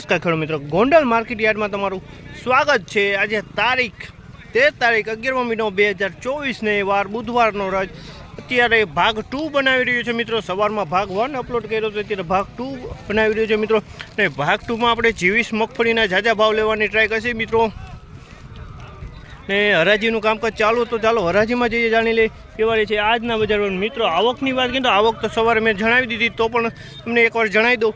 નમસ્કાર ખેડૂત મિત્રો, ગોંડલ માર્કેટ યાર્ડમાં તમારું સ્વાગત છે. આજે તારીખ તેર તારીખ અગિયારમો મહિનો બે હજાર ચોવીસને વાર બુધવારનો રજ અત્યારે ભાગ ટુ બનાવી રહ્યો છે મિત્રો. સવારમાં ભાગ વન અપલોડ કર્યો હતો અત્યારે ભાગ ટુ બનાવી રહ્યો છે મિત્રો. અને ભાગ ટુમાં આપણે જીવીસ મગફળીના ઝાઝા ભાવ લેવાની ટ્રાય કરશે મિત્રો. ને હરાજીનું કામકાજ ચાલુ તો ચાલો હરાજીમાં જઈએ, જાણી લઈએ કેવા છે આજના બજારમાં મિત્રો, આવકની વાત કરીએ તો આવક તો સવારે મેં જણાવી દીધી, તો પણ તમને એકવાર જણાવી દઉં.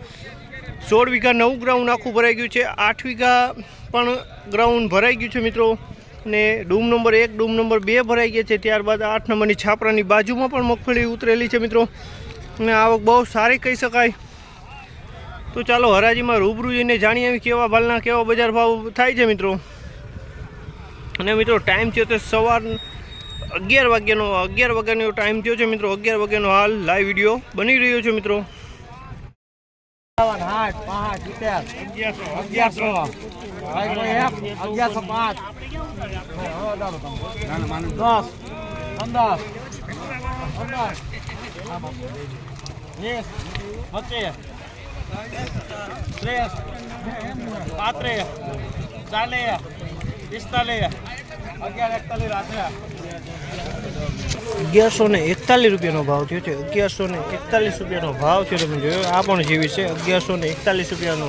સોળ વીઘા નવું ગ્રાઉન્ડ આખું ભરાઈ ગયું છે. આઠ વીઘા પણ ગ્રાઉન્ડ ભરાઈ ગયું છે મિત્રો. ને ડૂમ નંબર એક, ડૂમ નંબર બે ભરાઈ ગયા છે. ત્યારબાદ આઠ નંબરની છાપરાની બાજુમાં પણ મગફળી ઉતરેલી છે મિત્રો. અને આવક બહુ સારી કહી શકાય. તો ચાલો હરાજીમાં રૂબરૂ જઈને જાણીએ આવી કેવા ભાલના કેવા બજાર ભાવ થાય છે મિત્રો. અને મિત્રો ટાઈમ થયો તો સવાર અગિયાર વાગ્યાનો અગિયાર વાગ્યાનો ટાઈમ થયો છે મિત્રો. અગિયાર વાગ્યાનો હાલ લાઈવ વીડિયો બની રહ્યો છે મિત્રો. અગિયારસો પાંચ દસ પંદર પંદર વીસ પચીસ ત્રીસ પાંત્રીસ ચાલીસ પિસ્તાલીસ અગિયારસો ને એકતાલીસ રૂપિયાનો ભાવ થયો છે અગિયારસો ને એકતાલીસ રૂપિયાનો ભાવ છે તમે જોયો આ પણ જેવી છે અગિયારસો ને એકતાલીસ રૂપિયાનો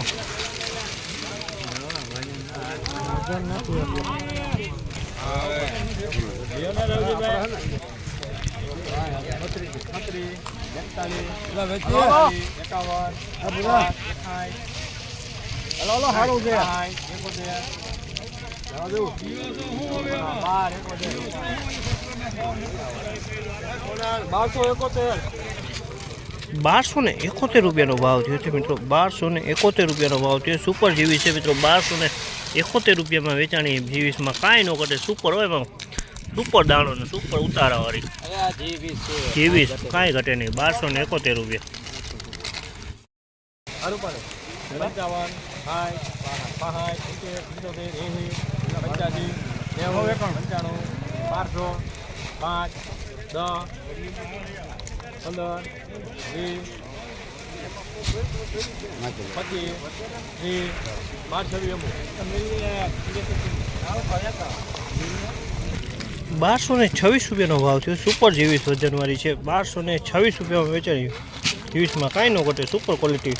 હલો સારું છે બારસો ને એકોતેર રૂપિયાનો ભાવ થયો છે મિત્રો. બારસો ને એકોતેર રૂપિયાનો ભાવ થયો. સુપર જીવી છે મિત્રો. બારસો ને એકોતેર રૂપિયામાં વેચાણી જીવીસમાં કાંઈ ન ઘટે. સુપર હોય એમાં સુપર દાણો ને સુપર ઉતારાવાળી જીવીસ કાંઈ ઘટે નહીં. બારસો ને એકોતેર રૂપિયા. પંચાવન, સાઠ પાંચ પંચોતેર એંસી પંચ્યાસી નેવું પંચાણું બારસો પાંચ દસ પંદર વીસ પચીસ ત્રીસ બારસો બારસો ને છવ્વીસ રૂપિયાનો ભાવ થયો. સુપર જેવીસ વજનવાળી છે. બારસો ને છવ્વીસ રૂપિયામાં વેચાણી જીવીસમાં કાંઈ ન ઘટે. સુપર ક્વોલિટી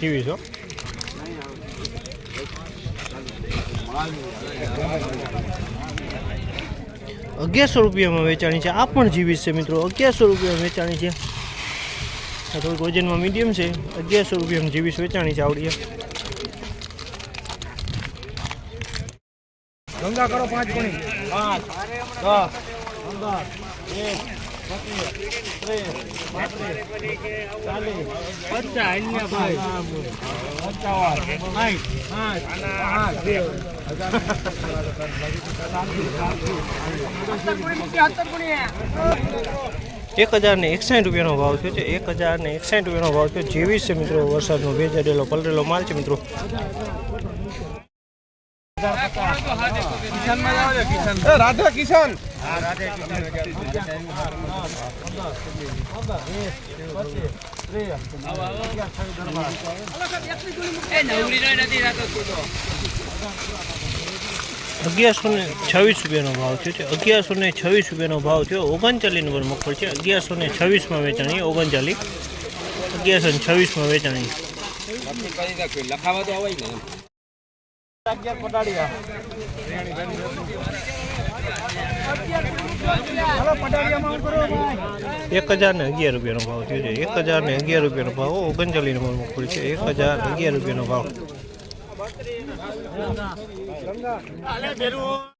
જીવીસ હો. અગિયારસો રૂપિયામાં વેચાણી છે. આ પણ જીવીસ છે મિત્રો. અગિયારસો રૂપિયામાં વેચાણી છે. આ થોડીક વજનમાં મીડિયમ છે. અગિયારસો રૂપિયામાં જીવીસ વેચાણી છે આવડી ગંગા કરો પાંચ ગણી. પાંચ દસ પંદર એક પચીસ પચાસ એક હજાર ને એકસાઠ રૂપિયાનો ભાવ થયો છે. એક હજાર ને એકસાઠ રૂપિયાનો ભાવ થયો. જેવી છે મિત્રો વરસાદનો ભેજાડેલો, પલરેલો માલ છે મિત્રો. રાધા કિશન. અગિયારસો ને છવ્વીસ રૂપિયાનો ભાવ થયો છે. અગિયારસો ને છવ્વીસ રૂપિયાનો ભાવ થયો. ઓગણચાલીસ નંબર મગફળ છે. અગિયારસો ને છવ્વીસમાં વેચાણી. ઓગણચાલીસ. અગિયારસો ને છવ્વીસમાં વેચાણી. એક હજાર ને અગિયાર રૂપિયાનો ભાવ થયો છે. એક હજાર ને અગિયાર રૂપિયાનો ભાવ. ઓગણચાલીસ નંબર મગફળી છે. એક હજાર અગિયાર રૂપિયાનો ભાવ. ગંગા.